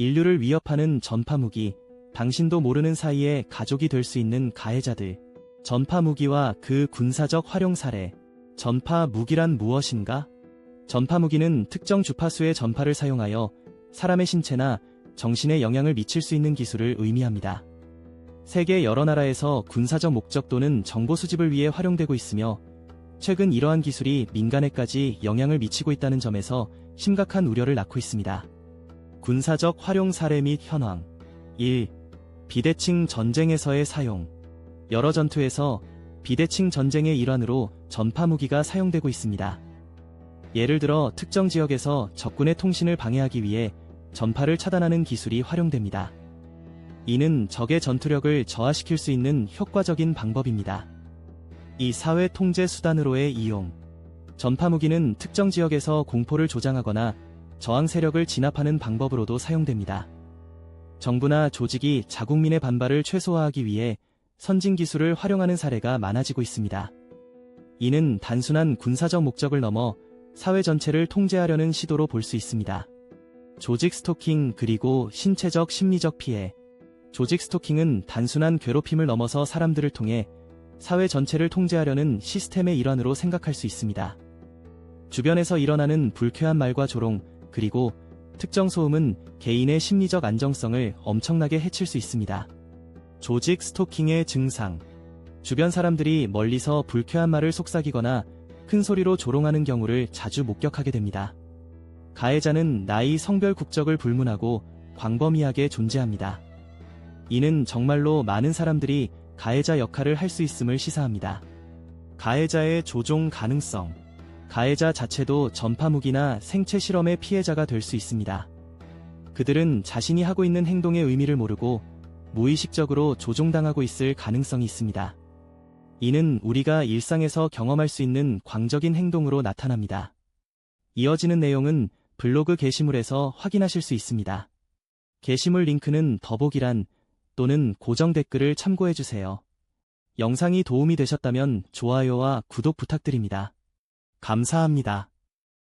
인류를 위협하는 전파 무기, 당신도 모르는 사이에 가족이 될 수 있는 가해자들, 전파 무기와 그 군사적 활용 사례, 전파 무기란 무엇인가? 전파 무기는 특정 주파수의 전파를 사용하여 사람의 신체나 정신에 영향을 미칠 수 있는 기술을 의미합니다. 세계 여러 나라에서 군사적 목적 또는 정보 수집을 위해 활용되고 있으며 최근 이러한 기술이 민간에까지 영향을 미치고 있다는 점에서 심각한 우려를 낳고 있습니다. 군사적 활용 사례 및 현황 1. 비대칭 전쟁에서의 사용 여러 전투에서 비대칭 전쟁의 일환으로 전파 무기가 사용되고 있습니다. 예를 들어 특정 지역에서 적군의 통신을 방해하기 위해 전파를 차단하는 기술이 활용됩니다. 이는 적의 전투력을 저하시킬 수 있는 효과적인 방법입니다. 이 사회 통제 수단으로의 이용. 전파 무기는 특정 지역에서 공포를 조장하거나 저항 세력을 진압하는 방법으로도 사용됩니다. 정부나 조직이 자국민의 반발을 최소화하기 위해 선진 기술을 활용하는 사례가 많아지고 있습니다. 이는 단순한 군사적 목적을 넘어 사회 전체를 통제하려는 시도로 볼 수 있습니다. 조직 스토킹 그리고 신체적 심리적 피해. 조직 스토킹은 단순한 괴롭힘을 넘어서 사람들을 통해 사회 전체를 통제하려는 시스템의 일환으로 생각할 수 있습니다. 주변에서 일어나는 불쾌한 말과 조롱, 그리고 특정 소음은 개인의 심리적 안정성을 엄청나게 해칠 수 있습니다. 조직 스토킹의 증상. 주변 사람들이 멀리서 불쾌한 말을 속삭이거나 큰 소리로 조롱하는 경우를 자주 목격하게 됩니다. 가해자는 나이, 성별, 국적을 불문하고 광범위하게 존재합니다. 이는 정말로 많은 사람들이 가해자 역할을 할 수 있음을 시사합니다. 가해자의 조종 가능성. 가해자 자체도 전파무기나 생체 실험의 피해자가 될 수 있습니다. 그들은 자신이 하고 있는 행동의 의미를 모르고 무의식적으로 조종당하고 있을 가능성이 있습니다. 이는 우리가 일상에서 경험할 수 있는 광적인 행동으로 나타납니다. 이어지는 내용은 블로그 게시물에서 확인하실 수 있습니다. 게시물 링크는 더보기란 또는 고정 댓글을 참고해주세요. 영상이 도움이 되셨다면 좋아요와 구독 부탁드립니다. 감사합니다.